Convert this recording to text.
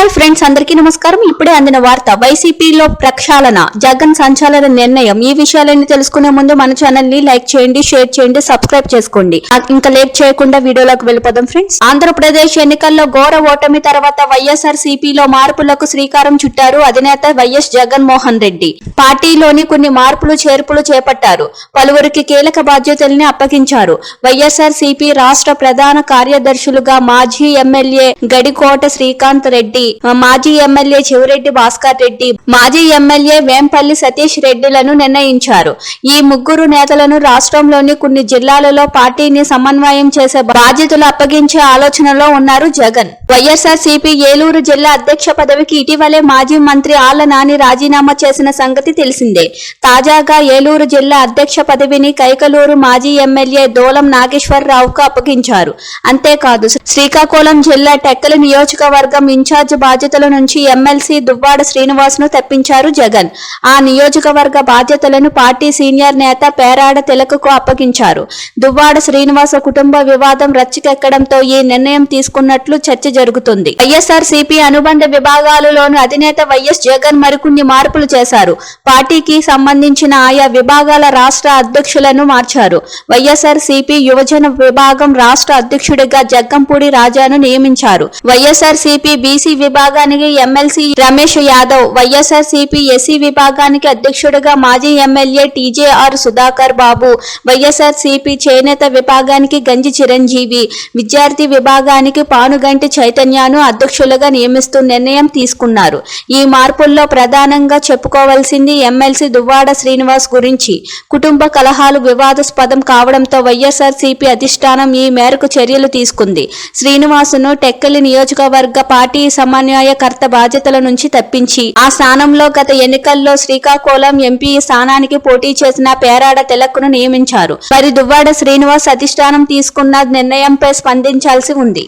Hi friends అందరికీ నమస్కారం. ఇప్పుడే అందిన వార్త వైసీపీలో ప్రక్షాళన జగన్ సంచాలన నిర్ణయం. ఈ విషయాలన్నీ తెలుసుకునే ముందు మన ఛానల్ని లైక్ చేయండి షేర్ చేయండి సబ్స్క్రైబ్ చేసుకోండి. ఇంకా లేట్ చేయకుండా వీడియోలోకి వెళ్ళిపోదాం ఫ్రెండ్స్. ఆంధ్రప్రదేశ్ ఎన్నికల్లో ఘోర ఓటమి తర్వాత వైఎస్ఆర్ సిపిలో మార్పులకు శ్రీకారం చుట్టారు అధినేత వైఎస్ జగన్మోహన్ రెడ్డి. పార్టీలోని కొన్ని మార్పులు చేర్పులు చేపట్టారు. పలువురికి కీలక బాధ్యతల్ని అప్పగించారు. వైఎస్ఆర్ సిపి రాష్ట్ర ప్రధాన కార్యదర్శులుగా మాజీ ఎమ్మెల్యే గడికోట శ్రీకాంత్ రెడ్డి మాజీ ఎమ్మెల్యే చెవిరెడ్డి భాస్కర్ రెడ్డి మాజీ ఎమ్మెల్యే వేంపల్లి సతీష్ రెడ్డిలను నిర్ణయించారు. ఈ ముగ్గురు నేతలను రాష్ట్రంలోని కొన్ని జిల్లాలలో పార్టీని సమన్వయం చేసే బాధ్యతలు అప్పగించే ఆలోచనలో ఉన్నారు జగన్. వైఎస్ఆర్ సిపి ఏలూరు జిల్లా అధ్యక్ష పదవికి ఇటీవలే మాజీ మంత్రి ఆళ్ళ నాని రాజీనామా చేసిన సంగతి తెలిసిందే. తాజాగా ఏలూరు జిల్లా అధ్యక్ష పదవిని కైకలూరు మాజీ ఎమ్మెల్యే దోలం నాగేశ్వరరావుకు అప్పగించారు. అంతేకాదు శ్రీకాకుళం జిల్లా టెక్కలి నియోజకవర్గం ఇన్ఛార్జ్ బాధ్యతల నుంచి ఎమ్మెల్సీ దువ్వాడ శ్రీనివాస్ను తెప్పించారు జగన్. ఆ నియోజకవర్గ బాధ్యతలను పార్టీ సీనియర్ నేత పేరాడ తిలకకు అప్పగించారు. దువ్వాడ శ్రీనివాస కుటుంబ వివాదం రచ్చికెక్కడంతో ఈ నిర్ణయం తీసుకున్నట్లు చర్చ జరుగుతుంది. వైఎస్ఆర్ సిపి అనుబంధ విభాగాలలోని అధినేత వైఎస్ జగన్ మరికొన్ని మార్పులు చేశారు. పార్టీకి సంబంధించిన ఆయా విభాగాల రాష్ట్ర అధ్యక్షులను మార్చారు. వైఎస్ఆర్ సిపి యువజన విభాగం రాష్ట్ర అధ్యక్షుడిగా జగ్గంపూడి రాజాను నియమించారు. వైఎస్ఆర్ సిపి బీసీ విభాగానికి MLC Ramesh Yadav YSR CP SC విభాగానికి అధ్యక్షుడిగా మాజీ MLA TJR Sudhakar Babu YSR CP చేనేత విభాగానికి గంజి చిరంజీవి విద్యార్థి విభాగానికి పానుగంటి చైతన్యను అధ్యక్షులుగా నియమిస్తూ నిర్ణయం తీసుకున్నారు. ఈ మార్పుల్లో ప్రధానంగా చెప్పుకోవాల్సింది ఎమ్మెల్సీ దువ్వాడ శ్రీనివాస్ గురించి. కుటుంబ కలహాలు వివాదాస్పదం కావడంతో వైఎస్ఆర్ సిపి అధిష్టానం ఈ మేరకు చర్యలు తీసుకుంది. శ్రీనివాసును టెక్కలి నియోజకవర్గ పార్టీ సమన్వయకర్త బాధ్యతల నుంచి తప్పించి ఆ స్థానంలో గత ఎన్నికల్లో శ్రీకాకుళం ఎంపీ స్థానానికి పోటీ చేసిన పేరాడ తిలక్ను నియమించారు. మరి దువ్వాడ శ్రీనివాస్ అధిష్టానం తీసుకున్న నిర్ణయంపై స్పందించాల్సి ఉంది.